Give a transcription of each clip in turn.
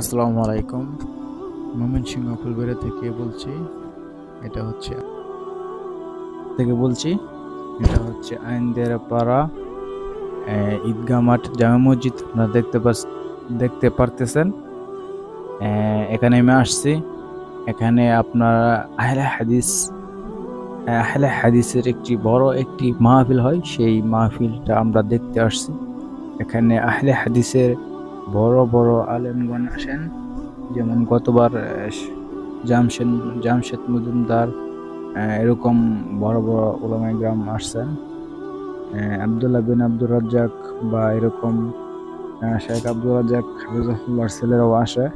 আসসালামু আলাইকুম। ময়মনসিংহ ফুলবেড়া থেকে বলছি এটা হচ্ছে থেকে বলছি এটা হচ্ছে আইনদের পাড়া আহ, ঈদগাহ মাঠ জামা মসজিদ আপনারা দেখতে দেখতে পারতেছেন। এখানে আমি আসছি। এখানে আপনার আহলে হাদিস আহ, আহলে হাদিসের একটি বড় একটি মাহফিল হয় সেই মাহফিলটা আমরা দেখতে আসছি। এখানে আহলে হাদিসের বড় বড় আলেমগণ আসেন, যেমন গতবার জামশেদ জামশেদ মজুমদার এরকম বড় বড় ওলামাই গ্রাম আসছেন। আবদুল্লাহ বিন আব্দুর রাজ্জাক বা এরকম শেখ আব্দুল রাজ্জাক হাফিজাহুল্লাহর ছেলেরাও আসে।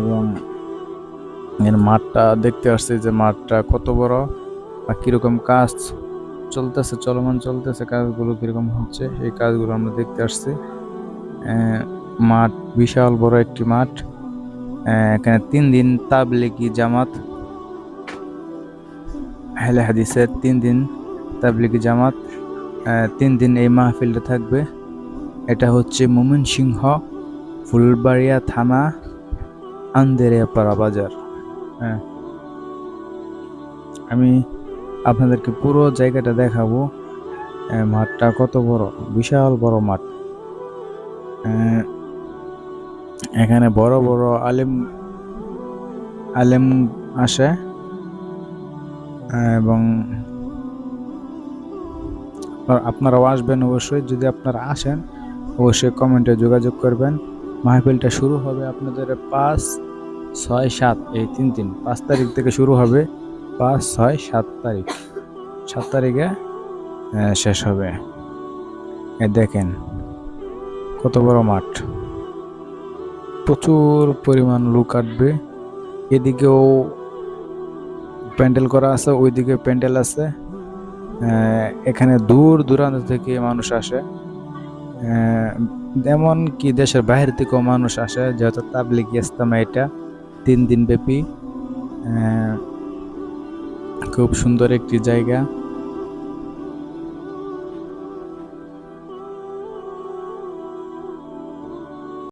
এবং এর মাঠটা দেখতে আসছে যে মাঠটা কত বড় বা কীরকম কাজ চলতেছে, চলমান চলতেছে, কাজগুলো কীরকম হচ্ছে, এই কাজগুলো আমরা দেখতে আসছি। মাঠ, বিশাল বড় একটি মাঠ। এখানে তিন দিন তাবলিগি জামাত হেলে হাদিসের তিন দিন তাবলিগি জামাত তিন দিন এই মাহফিলটা থাকবে। এটা হচ্ছে মোমিন সিংহ, ফুলবাড়িয়া থানা আন্দেরিয়াপাড়া বাজার। হ্যাঁ। আমি আপনাদেরকে পুরো জায়গাটা দেখাবো। মাঠটা কত বড়? বিশাল বড় মাঠ। এখানে বড় বড় আলেম আলেম আসে এবং আপনারাও আসবেন অবশ্যই, যদি আপনারা আসেন, অবশ্যই কমেন্টে যোগাযোগ করবেন। মাহফিলটা শুরু হবে আপনাদের পাঁচ ছয় সাত, এই তিন তিন, পাঁচ তারিখ থেকে শুরু হবে, পাঁচ ছয় সাত তারিখ। সাত তারিখে শেষ হবে। এ দেখেন। কত বড় মাঠ? প্রচুর পরিমাণ লোক আসবে। এদিকেও প্যান্ডেল করা আছে, ওইদিকে প্যান্ডেল আছে। এখানে দূর দূরান্ত থেকে মানুষ আসে। এমন কি দেশের বাইরে থেকেও মানুষ আসে, যেহেতু তাবলিগ ইস্তামা এটা তিন দিন ব্যাপী খুব সুন্দর একটি জায়গা।